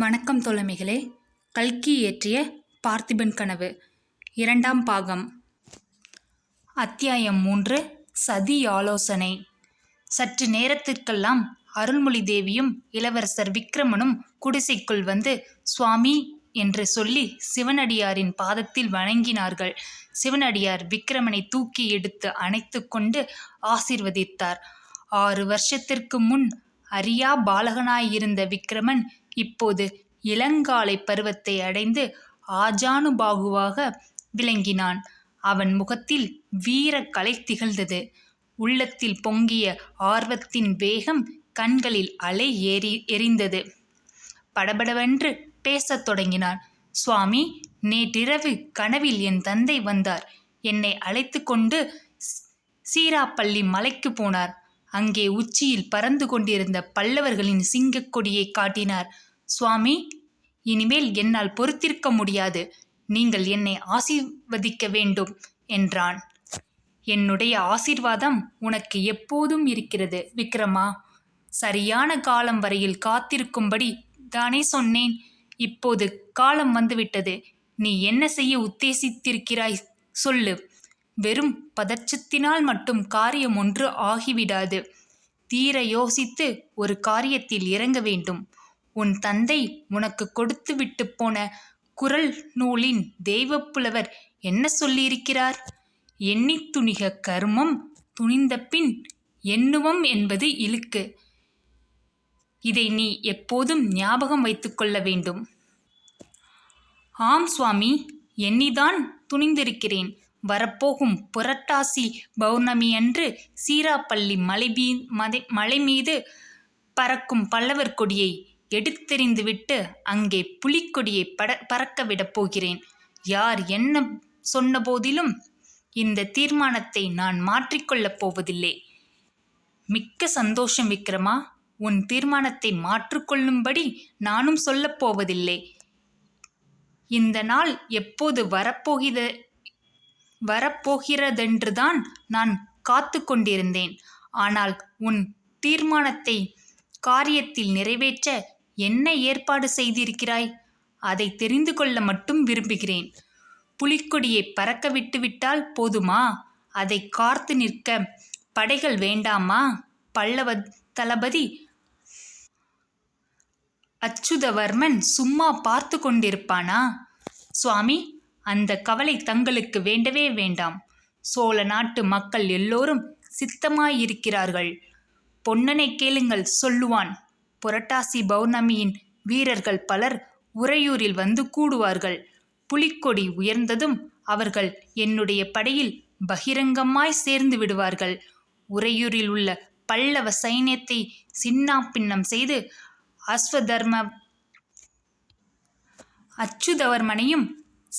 வணக்கம் தோழமைகளே. கல்கி இயற்றிய பார்த்திபன் கனவு இரண்டாம் பாகம். அத்தியாயம் மூன்று சதி ஆலோசனை. சற்று நேரத்திற்கெல்லாம் அருள்மொழி தேவியும் இளவரசர் விக்ரமனும் குடிசைக்குள் வந்து சுவாமி என்று சொல்லி சிவனடியாரின் பாதத்தில் வணங்கினார்கள். சிவனடியார் விக்ரமனை தூக்கி எடுத்து அணைத்து கொண்டு ஆசிர்வதித்தார். ஆறு வருஷத்திற்கு முன் அரியா பாலகனாயிருந்த விக்ரமன் இப்போது இளங்காலை பருவத்தை அடைந்து ஆஜானுபாகுவாக விளங்கினான். அவன் முகத்தில் வீர கலை திகழ்ந்தது. உள்ளத்தில் பொங்கிய ஆர்வத்தின் வேகம் கண்களில் அலை ஏறி எரிந்தது. படபடவென்று பேசத் தொடங்கினான். சுவாமி நேற்றிரவு கனவில் என் தந்தை வந்தார். என்னை அழைத்து கொண்டு சீராப்பள்ளி மலைக்கு போனார். அங்கே உச்சியில் பறந்து கொண்டிருந்த பல்லவர்களின் சிங்கக் கொடியை காட்டினார். சுவாமி இனிமேல் என்னால் பொறுத்திருக்க முடியாது. நீங்கள் என்னை ஆசீர்வதிக்க வேண்டும் என்றான். என்னுடைய ஆசீர்வாதம் உனக்கு எப்போதும் இருக்கிறது விக்ரமா. சரியான காலம் வரையில் காத்திருக்கும்படி தானே சொன்னேன். இப்போது காலம் வந்துவிட்டது. நீ என்ன செய்ய உத்தேசித்திருக்கிறாய் சொல்லு. வெறும் பதற்றத்தினால் மட்டும் காரியம் ஒன்று ஆகிவிடாது. தீர யோசித்து ஒரு காரியத்தில் இறங்க வேண்டும். உன் தந்தை உனக்கு கொடுத்து விட்டு போன குரல் நூலின் தெய்வப்புலவர் என்ன சொல்லியிருக்கிறார்? எண்ணி துணிக கர்மம் துணிந்த பின் எண்ணுவம் என்பது இழுக்கு. இதை நீ எப்போதும் ஞாபகம் வைத்துக்கொள்ள வேண்டும். ஆம் சுவாமி எண்ணிதான் துணிந்திருக்கிறேன். வரப்போகும் புரட்டாசி பௌர்ணமி அன்று சீராப்பள்ளி மலை மீ மதை மலை மீது பறக்கும் பல்லவர் கொடியை எடுத்தெறிந்துவிட்டு அங்கே புலிக்கொடியை பட பறக்கவிடப் போகிறேன். யார் என்ன சொன்ன போதிலும் இந்த தீர்மானத்தை நான் மாற்றிக்கொள்ளப் போவதில்லை. மிக்க சந்தோஷம் விக்ரமா உன் தீர்மானத்தை மாற்றிக்கொள்ளும்படி நானும் சொல்லப்போவதில்லை இந்த நாள் எப்போது வரப்போகிற வரப்போகிறதென்றுதான் நான் காத்து கொண்டிருந்தேன் ஆனால் உன் தீர்மானத்தை காரியத்தில் நிறைவேற்ற என்ன ஏற்பாடு செய்திருக்கிறாய்? அதை தெரிந்து கொள்ள மட்டும் விரும்புகிறேன். புலிக்கொடியை பறக்க விட்டுவிட்டால் போதுமா? அதை காத்து நிற்க படைகள் வேண்டாமா? பல்லவ தளபதி அச்சுதவர்மன் சும்மா பார்த்து கொண்டிருப்பானா? சுவாமி அந்த கவலை தங்களுக்கு வேண்டவே வேண்டாம். சோழ நாட்டு மக்கள் எல்லோரும் சித்தமாயிருக்கிறார்கள். பொன்னனை கேளுங்கள் சொல்லுவான். புரட்டாசி பௌர்ணமியின் வீரர்கள் பலர் உறையூரில் வந்து கூடுவார்கள். புலிக்கொடி உயர்ந்ததும் அவர்கள் என்னுடைய படையில் பகிரங்கமாய் சேர்ந்து விடுவார்கள். உறையூரில் உள்ள பல்லவ சைன்யத்தை சின்னா பின்னம் செய்து அஸ்வதர்ம அச்சுதவர்மனையும்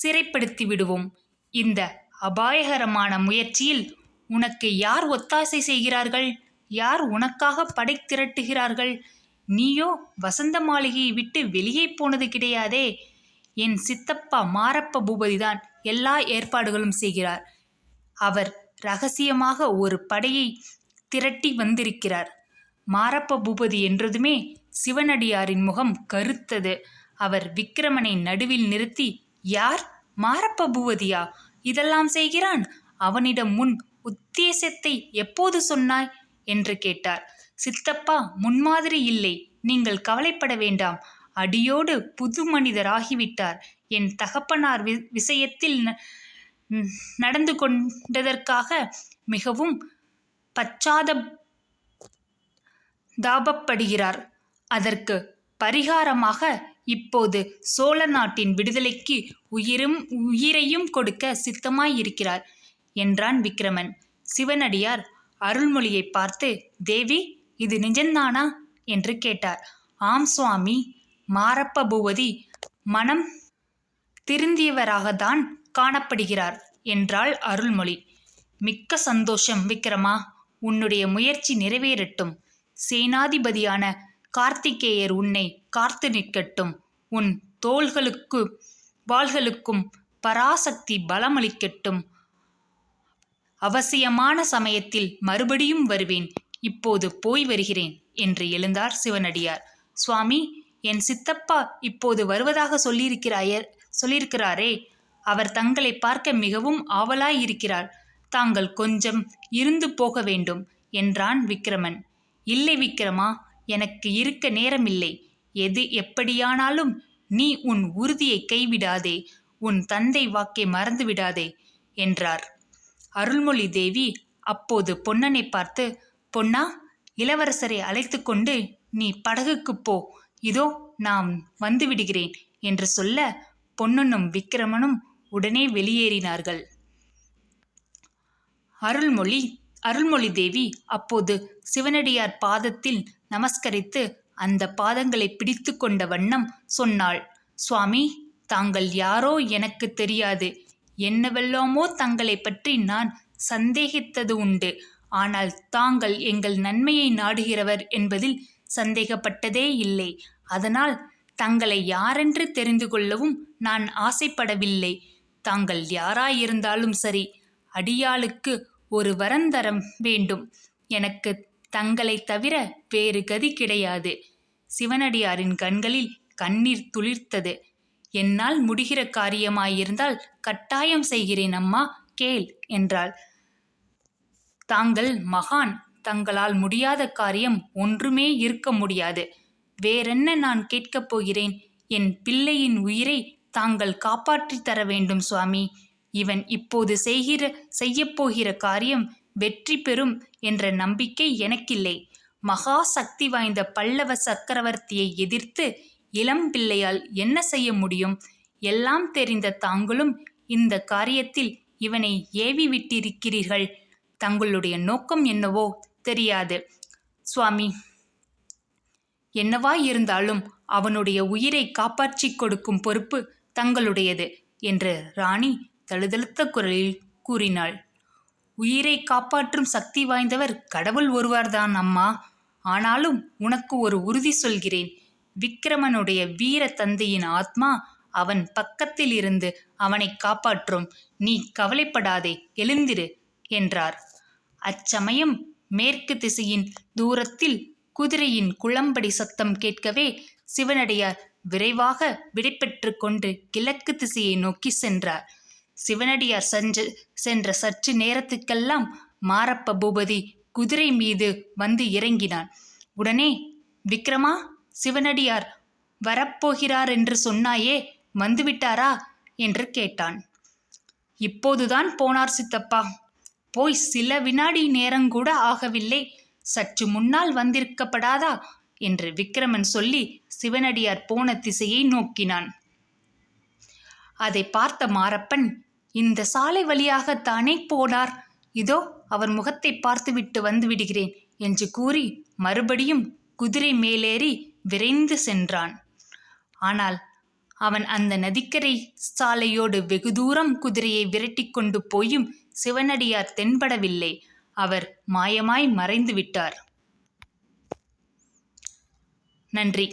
சிறைப்படுத்தி விடுவோம் இந்த அபாயகரமான முயற்சியில் உனக்கு யார் ஒத்தாசை செய்கிறார்கள்? யார் உனக்காக படை திரட்டுகிறார்கள்? நீயோ வசந்த மாளிகையை விட்டு வெளியே போனது கிடையாதே. என் சித்தப்பா மாரப்ப பூபதிதான் எல்லா ஏற்பாடுகளும் செய்கிறார். அவர் ரகசியமாக ஒரு படையை திரட்டி வந்திருக்கிறார். மாரப்ப பூபதி என்றதுமே சிவனடியாரின் முகம் கருத்தது. அவர் விக்கிரமனை நடுவில் நிறுத்தி யார்? மாரப்ப பூவதியா? இதெல்லாம் செய்கிறான். அவனிடம் முன் உத்தேசத்தை எப்போது சொன்னாய்? என்று கேட்டார். சித்தப்பா முன்மாதிரி இல்லை. நீங்கள் கவலைப்பட வேண்டாம். அடியோடு புது மனிதராகிவிட்டார். என் தகப்பனார் வி விஷயத்தில் நடந்து கொண்டதற்காக மிகவும் பச்சாத தாபப்படுகிறார். அதற்கு பரிகாரமாக இப்போது சோழ நாட்டின் விடுதலைக்கு உயிரும் உயிரையும் கொடுக்க சித்தமாயிருக்கிறார் என்றான் விக்ரமன். சிவனடியார் அருள்மொழியை பார்த்து தேவி இது நிஜந்தானா என்று கேட்டார். ஆம் சுவாமி. மாரப்ப பூவதி மனம் திருந்தியவராகத்தான் காணப்படுகிறார் என்றாள் அருள்மொழி. மிக்க சந்தோஷம் விக்ரமா. உன்னுடைய முயற்சி நிறைவேறட்டும். சேனாதிபதியான கார்த்திகேயர் உன்னை காத்து நிற்கட்டும். உன் தோள்களுக்கு வாள்களுக்கும் பராசக்தி பலமளிக்கட்டும். அவசியமான சமயத்தில் மறுபடியும் வருவேன். இப்போது போய் வருகிறேன் என்று எழுந்தார் சிவனடியார். சுவாமி என் சித்தப்பா இப்போது வருவதாக சொல்லியிருக்கிறாயர் சொல்லியிருக்கிறாரே. அவர் தங்களை பார்க்க மிகவும் ஆவலாயிருக்கிறார். தாங்கள் கொஞ்சம் இருந்து போக வேண்டும் என்றான் விக்ரமன் இல்லை விக்ரமா எனக்கு இருக்க நேரமில்லை. எது எப்படியானாலும் நீ உன் உறுதியை கைவிடாதே. உன் தந்தை வாக்கை மறந்து விடாதே என்றார். அருள்மொழி தேவி அப்போது பொன்னனை பார்த்து பொன்னா இளவரசரை அழைத்து கொண்டு நீ படகுக்குப் போ. இதோ நான் வந்துவிடுகிறேன் என்று சொல்ல பொன்னனும் விக்கிரமனும் உடனே வெளியேறினார்கள். அருள்மொழி அருள்மொழி தேவி அப்போது சிவனடியார் பாதத்தில் நமஸ்கரித்து அந்த பாதங்களை பிடித்து கொண்ட வண்ணம் சொன்னாள். சுவாமி தாங்கள் யாரோ எனக்கு தெரியாது. என்னவெல்லாமோ தங்களை பற்றி நான் சந்தேகித்தது உண்டு. ஆனால் தாங்கள் எங்கள் நன்மையை நாடுகிறவர் என்பதில் சந்தேகப்பட்டதே இல்லை. அதனால் தங்களை யாரென்று தெரிந்து கொள்ளவும் நான் ஆசைப்படவில்லை. தாங்கள் யாராயிருந்தாலும் சரி அடியாளுக்கு ஒரு வரந்தரம் வேண்டும். எனக்கு தங்களை தவிர வேறு கதி கிடையாது. சிவனடியாரின் கண்களில் கண்ணீர் துளிர்த்தது. என்னால் முடிகிற காரியமாயிருந்தால் கட்டாயம் செய்கிறேன் அம்மா கேள் என்றாள். தாங்கள் மகான். தங்களால் முடியாத காரியம் ஒன்றுமே இருக்க முடியாது. வேறென்ன நான் கேட்கப் போகிறேன்? என் பிள்ளையின் உயிரை தாங்கள் காப்பாற்றித் தர வேண்டும் சுவாமி. இவன் இப்போது செய்கிற செய்யப்போகிற காரியம் வெற்றி பெறும் என்ற நம்பிக்கை எனக்கில்லை. மகா சக்தி வாய்ந்த பல்லவ சக்கரவர்த்தியை எதிர்த்து இளம் பிள்ளையால் என்ன செய்ய முடியும்? எல்லாம் தெரிந்த தாங்களும் இந்த காரியத்தில் இவனை ஏவி விட்டிருக்கிறீர்கள். தங்களுடைய நோக்கம் என்னவோ தெரியாது. சுவாமி என்னவா இருந்தாலும் அவனுடைய உயிரை காப்பாற்றிக் கொடுக்கும் பொறுப்பு தங்களுடையது என்று ராணி தழுதழுத்த குரலில் கூறினாள். உயிரை காப்பாற்றும் சக்தி வாய்ந்தவர் கடவுள் ஒருவர்தான் அம்மா. ஆனாலும் உனக்கு ஒரு உறுதி சொல்கிறேன். விக்கிரமனுடைய வீர தந்தையின் ஆத்மா அவன் பக்கத்தில் இருந்து அவனை காப்பாற்றும். நீ கவலைப்படாதே எழுந்திரு என்றார். அச்சமயம் மேற்கு திசையின் தூரத்தில் குதிரையின் குளம்படி சத்தம் கேட்கவே சிவனடியார் விரைவாக விடைபெற்று கொண்டு கிழக்கு திசையை நோக்கி சென்றார். சிவனடியார் சென்று சென்ற சற்று நேரத்துக்கெல்லாம் மாரப்ப பூபதி குதிரை மீது வந்து இறங்கினான். உடனே விக்ரமா சிவனடியார் வரப்போகிறார் என்று சொன்னாயே வந்துவிட்டாரா என்று கேட்டான். இப்போதுதான் போனார் சித்தப்பா. போய் சில வினாடி நேரங்கூட ஆகவில்லை. சற்று முன்னால் வந்திருக்கப்படாதா? என்று விக்ரமன் சொல்லி சிவனடியார் போன திசையை நோக்கினான். அதை பார்த்த மாரப்பன் இந்த சாலை வழியாகத்தானே போனார்? இதோ அவர் முகத்தை பார்த்துவிட்டு வந்து விடுகிறேன் என்று கூறி மறுபடியும் குதிரை மேலேறி விரைந்து சென்றான். ஆனால் அவன் அந்த நதிக்கரை சாலையோடு வெகு தூரம் குதிரையை விரட்டி கொண்டு போயும் சிவனடியார் தென்படவில்லை. அவர் மாயமாய் மறைந்து விட்டார். நன்றி.